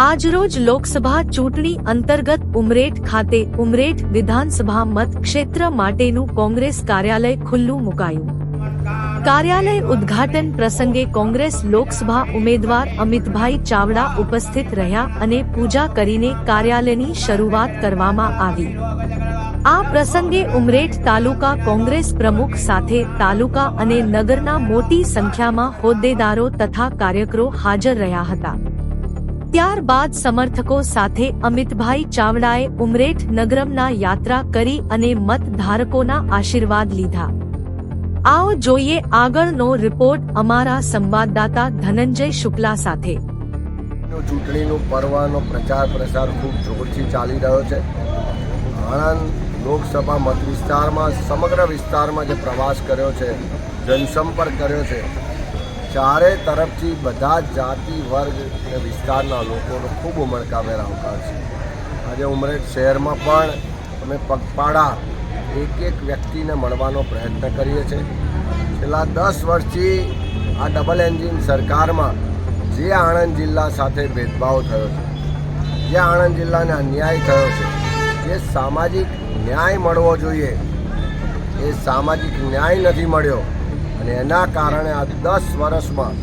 આજરોજ લોકસભા ચૂંટણી અંતર્ગત ઉમરેઠ ખાતે ઉમરેઠ વિધાનસભા મત ક્ષેત્ર માટેનું કોંગ્રેસ કાર્યાલય ખુલ્લું મુકાયું. કાર્યાલય ઉદ્ઘાટન પ્રસંગે કોંગ્રેસ લોકસભા ઉમેદવાર અમિતભાઈ ચાવડા ઉપસ્થિત રહ્યા અને પૂજા કરીને કાર્યાલયની શરૂઆત કરવામાં આવી. આ પ્રસંગે ઉમરેઠ તાલુકા કોંગ્રેસ પ્રમુખ સાથે તાલુકા અને નગરના મોટી સંખ્યામાં હોદ્દેદારો તથા કાર્યકરો હાજર રહ્યા હતા. ત્યારબાદ સમર્થકો સાથે અમિતભાઈ ચાવડાએ ઉમરેઠ નગરમના યાત્રા કરી અને મતધારકોના આશીર્વાદ લીધા. આવો જોઈએ આગળનો રિપોર્ટ અમારા સંવાદદાતા ધનંજય શુક્લા સાથે. ચૂંટણીનો પર્વનો પ્રચાર પ્રસાર ખૂબ જોરથી ચાલી રહ્યો છે. આણંદ લોકસભા મત વિસ્તારમાં સમગ્ર વિસ્તારમાં જે પ્રવાસ કર્યો છે, જનસંપર્ક કર્યો છે ચારે તરફથી બધા જાતિ, વર્ગ અને વિસ્તારના લોકોનો ખૂબ ઉમળકાભેર આવકાર છે. આજે ઉમરેઠ શહેરમાં પણ અમે પગપાળા એક એક વ્યક્તિને મળવાનો પ્રયત્ન કરીએ છીએ. છેલ્લા દસ વર્ષથી આ ડબલ એન્જિન સરકારમાં જે આણંદ જિલ્લા સાથે ભેદભાવ થયો છે, જે આણંદ જિલ્લાને અન્યાય થયો છે, જે સામાજિક ન્યાય મળવો જોઈએ, એ સામાજિક ન્યાય નથી મળ્યો. અને એના કારણે આ દસ વર્ષમાં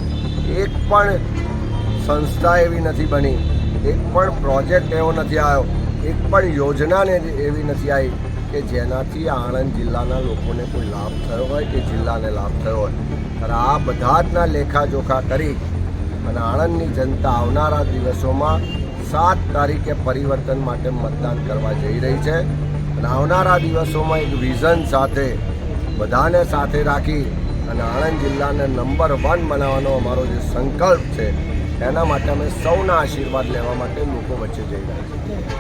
એક પણ સંસ્થા એવી નથી બની, એક પણ પ્રોજેક્ટ એવો નથી આવ્યો, એક પણ યોજનાને એવી નથી આવી કે જેનાથી આણંદ જિલ્લાના લોકોને કોઈ લાભ થયો હોય કે જિલ્લાને લાભ થયો હોય. ત્યારે આ બધા જના લેખાજોખા કરી અને આણંદની જનતા આવનારા દિવસોમાં સાત તારીખે પરિવર્તન માટે મતદાન કરવા જઈ રહી છે. અને આવનારા દિવસોમાં એક વિઝન સાથે બધાને સાથે રાખી અને આણંદ જિલ્લાને નંબર વન બનાવવાનો અમારો જે સંકલ્પ છે, એના માટે અમે સૌના આશીર્વાદ લેવા માટે લોકો વચ્ચે જઈ રહ્યા છીએ.